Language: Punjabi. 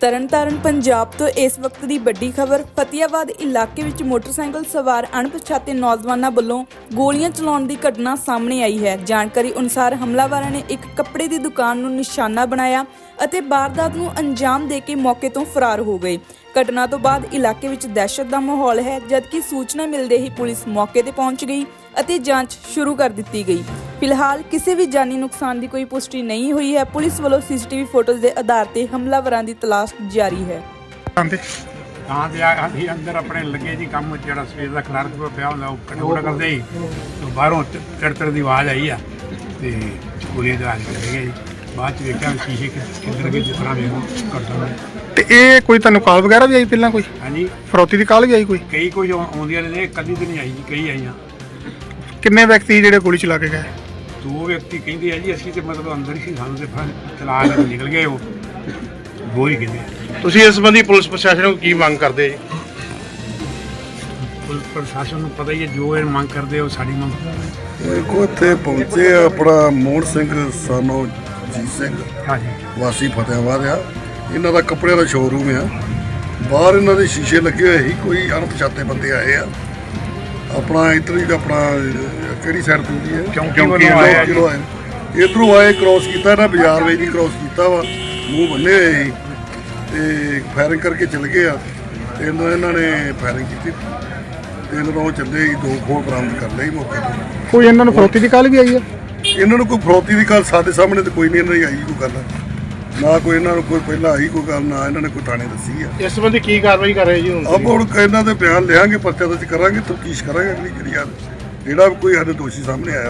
ਤਰਨਤਾਰਨ ਪੰਜਾਬ ਤੋਂ ਇਸ ਵਕਤ ਦੀ ਵੱਡੀ ਖਬਰ ਫਤਿਆਬਾਦ ਇਲਾਕੇ ਵਿੱਚ ਮੋਟਰਸਾਈਕਲ ਸਵਾਰ ਅਣਪਛਾਤੇ ਨੌਜਵਾਨਾਂ ਵੱਲੋਂ ਗੋਲੀਆਂ ਚਲਾਉਣ ਦੀ ਘਟਨਾ ਸਾਹਮਣੇ ਆਈ ਹੈ। ਜਾਣਕਾਰੀ ਅਨੁਸਾਰ ਹਮਲਾਵਰਾਂ ਨੇ ਇੱਕ ਕੱਪੜੇ ਦੀ ਦੁਕਾਨ ਨੂੰ ਨਿਸ਼ਾਨਾ ਬਣਾਇਆ ਅਤੇ ਵਾਰਦਾਤ ਨੂੰ ਅੰਜਾਮ ਦੇ ਕੇ ਮੌਕੇ ਤੋਂ ਫਰਾਰ ਹੋ ਗਏ। ਘਟਨਾ ਤੋਂ ਬਾਅਦ ਇਲਾਕੇ ਵਿੱਚ ਦਹਿਸ਼ਤ ਦਾ ਮਾਹੌਲ ਹੈ, ਜਦਕਿ ਸੂਚਨਾ ਮਿਲਦੇ ਹੀ ਪੁਲਿਸ ਮੌਕੇ ਤੇ ਪਹੁੰਚ ਗਈ ਅਤੇ ਜਾਂਚ ਸ਼ੁਰੂ ਕਰ ਦਿੱਤੀ ਗਈ। ਫਿਲਹਾਲ ਕਿਸੇ ਵੀ ਜਾਨੀ ਨੁਕਸਾਨ ਦੀ ਕੋਈ ਪੁਸ਼ਟੀ ਨਹੀਂ ਹੋਈ ਹੈ। ਪੁਲਿਸ ਵੱਲੋਂ ਸੀਸੀਟੀਵੀ ਫੁਟੇਜ ਦੇ ਆਧਾਰ ਤੇ ਹਮਲਾਵਰਾਂ ਦੀ ਤਲਾਸ਼ ਜਾਰੀ ਹੈ। ਆਂਦੇ ਤਾਂ ਤੇ ਆ- ਅਸੀਂ ਅੰਦਰ ਆਪਣੇ ਲੱਗੇ ਜੀ ਕੰਮ ਜਿਹੜਾ ਸਵੇਰ ਦਾ ਖਲਾਰ ਕੇ ਪਿਆ ਹੁੰਦਾ ਉਹ ਕਟੋੜਾ ਕਰਦੇ। ਹੀ ਤੇ ਬਾਹਰੋਂ ਚੜਤੜ ਦੀ ਆਵਾਜ਼ ਆਈ ਆ। ਤੇ ਗੋਲੀਆਂ ਚਲਾ ਕੇ ਚਲੇ ਗਏ ਜੀ। ਬਾਅਦ ਚ ਵੇਖਿਆ ਵੀ ਸ਼ੀਸ਼ੇ ਕਿ- ਕਿੱਧਰ ਗਏ ਜਿਸ ਤਰ੍ਹਾਂ ਵੇਖੋ ਕਰਦਾ ਤੇ ਇਹ ਕੋਈ ਤੁਹਾਨੂੰ ਕਾਲ ਵਗੈਰਾ ਵੀ ਆਈ ਪਹਿਲਾਂ ਕੋਈ? ਹਾਂਜੀ। ਫਰੋਤੀ ਦੀ ਕਾਲ ਵੀ ਆਈ ਕੋਈ? ਕਈ ਕੁਝ ਆਉ- ਆਉਂਦੀਆਂ ਨੇ ਕਦੀ ਤੇ ਨਹੀਂ ਆਈ ਜੀ ਕਈ ਆਈਆਂ। ਕਿੰਨੇ ਵਿਅਕਤੀ ਜਿਹੜੇ ਗੋਲੀ ਚਲਾ ਕੇ ਗਏ? ਦੋ ਵਿਅਕਤੀ ਕਹਿੰਦੇ ਆ ਜੀ ਅਸੀਂ ਤੇ ਮਤਲਬ ਅੰਦਰ ਹੀ ਸਾਨੂੰ ਤੇ ਫਿਰ ਚਲਾ ਕੇ ਨਿਕਲ ਗਏ ਉਹ। ਦੋ ਹੀ ਕਹਿੰਦੇ ਆ। ਤੁਸੀਂ ਇਸ ਸੰਬੰਧੀ ਪੁਲਿਸ ਪ੍ਰਸ਼ਾਸਨ ਨੂੰ ਕੀ ਮੰਗ ਕਰਦੇ ਜੀ? ਪੁਲਿਸ ਪ੍ਰਸ਼ਾਸਨ ਨੂੰ ਪਤਾ ਹੀ ਹੈ ਜੋ ਇਹ ਮੰਗ ਕਰਦੇ ਆ, ਉਹ ਸਾਡੀ ਮੰਗ ਦੇਖੋ ਇੱਥੇ ਪਹੁੰਚੇ ਆ ਆਪਣਾ ਮੋਹਨ ਸਿੰਘ ਸਾਨੋ ਜੀ ਸਿੰਘ। ਹਾਂਜੀ। ਵਾਸੀ ਫਤਿਆਬਾਦ ਆ। ਇਹਨਾਂ ਦਾ ਕੱਪੜਿਆਂ ਦਾ ਸ਼ੋਰੂਮ ਆ। ਬਾਹਰ ਇਹਨਾਂ ਦੇ ਸ਼ੀਸ਼ੇ ਲੱਗੇ ਹੋਏ ਸੀ ਕੋਈ ਅਣਪਛਾਤੇ ਬੰਦੇ ਆਏ ਆ। ਆਪਣਾ ਇੱਧਰ ਹੀ ਆਪਣਾ ਕਿਹੜੀ ਸਾਈਡ ਤੋਂ ਦੀ ਹੈ? ਚੌਂਕੀ ਵੱਲੋਂ ਆਏ ਆ ਜੀ। ਕਿਲੋ ਆਏ? ਇਧਰੋਂ ਆਏ ਕ੍ਰਾਸ ਕੀਤਾ ਇਹਨਾਂ ਬਾਜ਼ਾਰ ਵੇ ਦੀ ਕ੍ਰਾਸ ਕੀਤਾ ਵਾ। ਮੂੰਹ ਬੰਨੇ ਹੋਏ ਸੀ। ਤੇ ਫਾਇਰਿੰਗ ਕਰਕੇ ਚਲ ਗਏ ਆ। ਤੇ ਇਹਨਾਂ ਇਹਨਾਂ ਨੇ ਫਾਇਰਿੰਗ ਕੀਤੀ। ਤੇ ਇਹਨਾਂ ਨੂੰ ਚੱਲੇ ਹੀ ਦੋ ਖੋਲ ਬਰਾਮਦ ਕਰ ਲਏ ਮੌਕੇ ਤੇ। ਕੋਈ ਇਹਨਾਂ ਨੂੰ ਫਰੋਤੀ ਦੀ ਕਾਲ ਵੀ ਆਈ ਹੈ? ਇਹਨਾਂ ਨੂੰ ਕੋਈ ਫਰੋਤੀ ਦੀ ਗੱਲ ਸਾਡੇ ਸਾਹਮਣੇ ਤੇ ਕੋਈ ਨਹੀਂ ਇਹਨਾਂ ਦੀ ਆਈ ਕੋਈ ਗੱਲ। ਨਾ ਕੋਈ ਇਹਨਾਂ ਨੂੰ ਕੋਈ ਪਹਿਲਾਂ ਆਈ ਕੋਈ ਗੱਲ ਨਾ ਇਹਨਾਂ ਨੇ ਕੋਈ ਥਾਣੇ ਦੱਸੀ ਆ। ਇਸ ਸੰਬੰਧੀ ਕੀ ਕਾਰਵਾਈ ਕਰ ਰਹੇ ਜੀ ਹੁਣ ਅਬ ਹੁਣ ਇਹਨਾਂ ਦੇ ਬਿਆਨ ਲਿਆਂਗੇ ਪਰਚਾ ਦਰਜ ਕਰਾਂਗੇ ਤਫਤੀਸ਼ ਕਰਾਂਗੇ ਅਗਲੀ ਜਿਹੜੀ ਆ। ਜਿਹੜਾ ਵੀ ਕੋਈ ਸਾਡੇ ਦੋਸ਼ੀ ਸਾਹਮਣੇ ਆਇਆ।